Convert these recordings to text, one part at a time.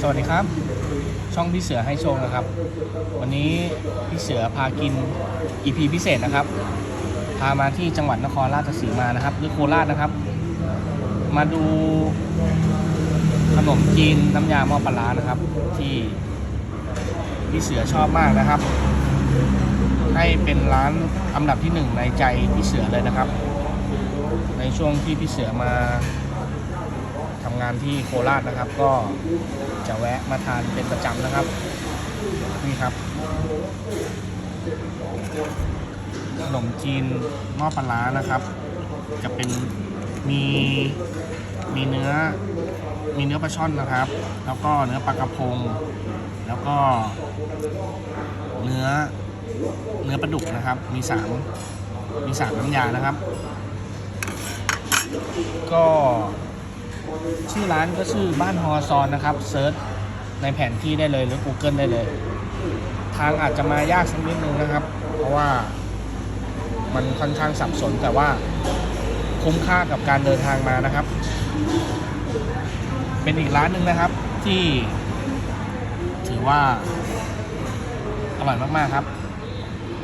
สวัสดีครับ ช่องพี่เสือให้โชคนะครับ วันนี้พี่เสือพากิน EP พิเศษนะครับ พามาที่จังหวัดนครราชสีมานะครับหรือโคราชนะครับ มาดูขนมจีนน้ำยาหม้อปลานะครับ ที่พี่เสือชอบมากนะครับ ให้เป็นร้านอันดับที่หนึ่งในใจพี่เสือเลยนะครับ ในช่วงที่พี่เสือมาานที่โคราชนะครับ ก็จะแวะมาทานเป็นประจำนะครับ นี่ครับขนมจีนหม้อปลาร้านะครับ จะเป็นมีมีเนื้อมีเนื้อปลาช่อนนะครับ แล้วก็เนื้อปลากระพง แล้วก็ เนื้อเนื้อปลาดุกนะครับ มีสามมีสามน้ำยานะครับ ก็ ชื่อร้านก็ชื่อบ้านฮอซอนนะครับเซิร์ชในแผนที่ได้เลยหรือ Google ได้เลย ทางอาจจะมายากสักนิดนึงนะครับ เพราะว่ามันค่อนข้างสับสนแต่ว่าคุ้มค่ากับการเดินทางมานะครับ เป็นอีกร้านหนึ่งนะครับที่ถือว่าอร่อยมาก ๆ ครับ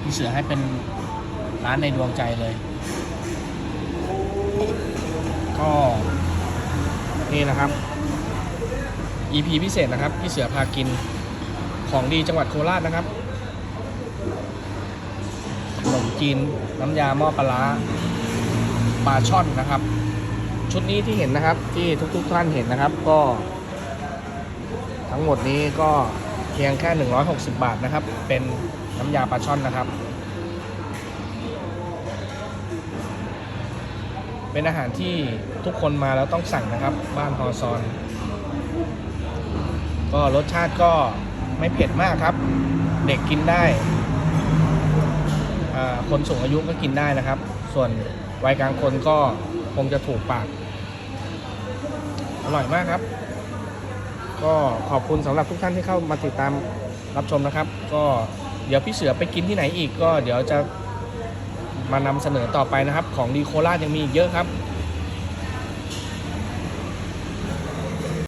พี่เสือให้เป็นร้านในดวงใจเลย ก็ นี่นะครับ EP พิเศษนะครับพี่เสือพากินของดีจังหวัดโคราชนะครับขนมจีนน้ำยาหม้อปลาปลาช่อนนะครับ ชุดนี้ที่เห็นนะครับที่ทุกๆท่านเห็นนะครับก็ ทั้งหมดนี้ก็เพียงแค่ 160 บาทนะครับ เป็นน้ำยาปลาช่อนนะครับ เป็นอาหารที่ทุกคนมาแล้วต้องสั่งนะครับ บ้านฮอซอน ก็รสชาติก็ไม่เผ็ดมากครับ เด็กกินได้ คนสูงอายุก็กินได้นะครับ ส่วนวัยกลางคนก็คงจะถูกปาก อร่อยมากครับ ก็ขอบคุณสำหรับทุกท่านที่เข้ามาติดตามรับชมนะครับ ก็เดี๋ยวพี่เสือไปกินที่ไหนอีกก็เดี๋ยวจะ มานำเสนอต่อไปนะครับ ของดีโคราชยังมีอีกเยอะครับ